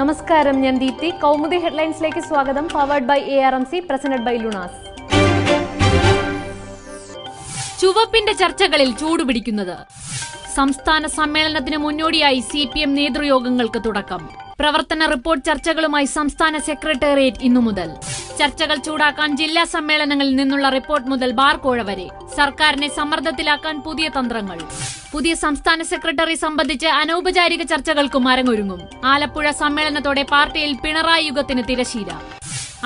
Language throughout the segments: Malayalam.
നമസ്കാരം ഞാൻ ദീപ്തി. കൗമുദി ഹെഡ്ലൈൻസിലേക്ക് സ്വാഗതം. Powered by A R M C presented by Lunas ചുവപ്പിന്റെ ചർച്ചകളിൽ ചൂടുപിടിക്കുന്നത് സംസ്ഥാന സമ്മേളനത്തിന് മുന്നോടിയായി സി പി എം നേതൃയോഗങ്ങൾക്ക് തുടക്കം. പ്രവർത്തന റിപ്പോർട്ട് ചർച്ചകളുമായി സംസ്ഥാന സെക്രട്ടേറിയറ്റ് ഇന്നു മുതൽ ചർച്ചകൾ ചൂടാക്കാൻ ജില്ലാ സമ്മേളനങ്ങളിൽ നിന്നുള്ള റിപ്പോർട്ട് മുതൽ ബാർകോഴ വരെ. സർക്കാരിനെ സമ്മർദ്ദത്തിലാക്കാൻ പുതിയ തന്ത്രങ്ങൾ. പുതിയ സംസ്ഥാന സെക്രട്ടറി സംബന്ധിച്ച് അനൗപചാരിക ചർച്ചകൾക്കും അരങ്ങൊരുങ്ങും. ആലപ്പുഴ സമ്മേളനത്തോടെ പാർട്ടിയിൽ പിണറായി യുഗത്തിന് തിരശീല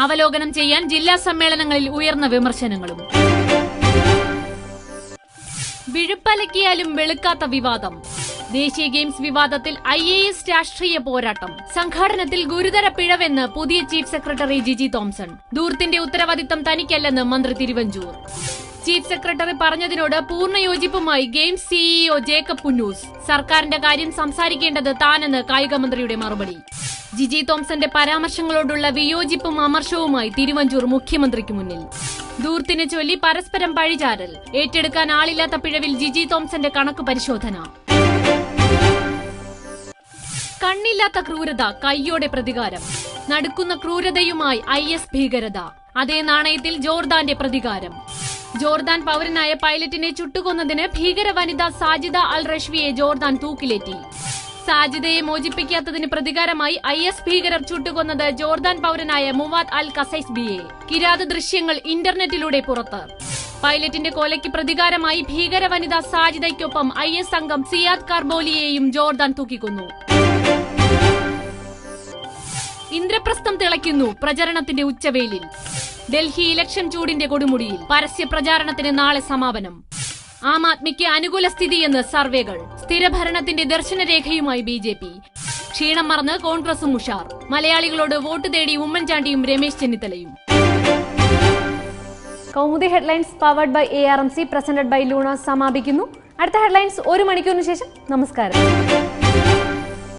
അവലോകനം ചെയ്യാൻ ജില്ലാ സമ്മേളനങ്ങളിൽ ഉയർന്ന വിമർശനങ്ങളും. വിഴുപ്പലക്കിയാലും വെളുക്കാത്ത വിവാദം. ദേശീയ ഗെയിംസ് വിവാദത്തിൽ ഐ എ എസ് രാഷ്ട്രീയ പോരാട്ടം. സംഘാടനത്തിൽ ഗുരുതര പിഴവെന്ന് പുതിയ ചീഫ് സെക്രട്ടറി ജിജി തോംസൺ. ദൂർത്തിന്റെ ഉത്തരവാദിത്തം തനിക്കല്ലെന്ന് മന്ത്രി തിരുവഞ്ചൂർ. ചീഫ് സെക്രട്ടറി പറഞ്ഞതിനോട് പൂർണ യോജിപ്പുമായി ഗെയിംസ് സിഇഒ ജേക്കബ് പുന്നൂസ്. സർക്കാരിന്റെ കാര്യം സംസാരിക്കേണ്ടത് താനെന്ന് കായികമന്ത്രിയുടെ മറുപടി. ജിജി തോംസന്റെ പരാമർശങ്ങളോടുള്ള വിയോജിപ്പും അമർഷവുമായി തിരുവഞ്ചൂർ മുഖ്യമന്ത്രിക്ക് മുന്നിൽ. ദൂർത്തിനെ ചൊല്ലി പരസ്പരം പഴിചാരൽ. ഏറ്റെടുക്കാൻ ആളില്ലാത്ത പിഴവിൽ ജിജി തോംസന്റെ കണക്ക് പരിശോധന. കണ്ണില്ലാത്ത ക്രൂരത കയ്യോടെ പ്രതികാരം. നടക്കുന്ന ക്രൂരതയുമായി ഐ എസ് ഭീകരത. അതേ നാണയത്തിൽ ജോർദാന്റെ പ്രതികാരം. ജോർദാൻ പൗരനായ പൈലറ്റിനെ ചുട്ടുകൊന്നതിന് ഭീകര വനിത സാജിദ അൽ റഷ്വിയെ ജോർദാൻ തൂക്കിലേറ്റി. സാജിദയെ മോചിപ്പിക്കാത്തതിന് പ്രതികാരമായി ഐ എസ് ഭീകരർ ചുട്ടുകൊന്നത് ജോർദാൻ പൗരനായ മുവാദ് അൽ കസൈസ് ബിയെ കിരാത ദൃശ്യങ്ങൾ ഇന്റർനെറ്റിലൂടെ പുറത്ത്. പൈലറ്റിന്റെ കൊലയ്ക്ക് പ്രതികാരമായി ഭീകര വനിത സാജിദയ്ക്കൊപ്പം ഐ എസ് അംഗം സിയാദ് കാർബോലിയെയും ജോർദാൻ തൂക്കിക്കൊന്നു. ഇന്ദ്രപ്രസ്ഥം തിളയ്ക്കുന്നു പ്രചരണത്തിന്റെ ഉച്ചവേലിൽ. ഡൽഹി ഇലക്ഷൻ ചൂടിന്റെ കൊടുമുടിയിൽ പരസ്യ പ്രചാരണത്തിന് നാളെ സമാപനം. ആം ആദ്മിക്ക് അനുകൂല സ്ഥിതിയെന്ന് സർവേകൾ. സ്ഥിരഭരണത്തിന്റെ ദർശനരേഖയുമായി ബി ജെ പി ക്ഷീണം മറന്ന് കോൺഗ്രസും ഉഷാർ. മലയാളികളോട് വോട്ട് തേടി ഉമ്മൻചാണ്ടിയും രമേശ് ചെന്നിത്തലയും. Kaumudi headlines powered by A R M C presented by Luna സമാപിക്കുന്നു. അടുത്ത ഹെഡ്ലൈൻസ് ഒരു മണിക്കൂറിന് ശേഷം. നമസ്കാരം.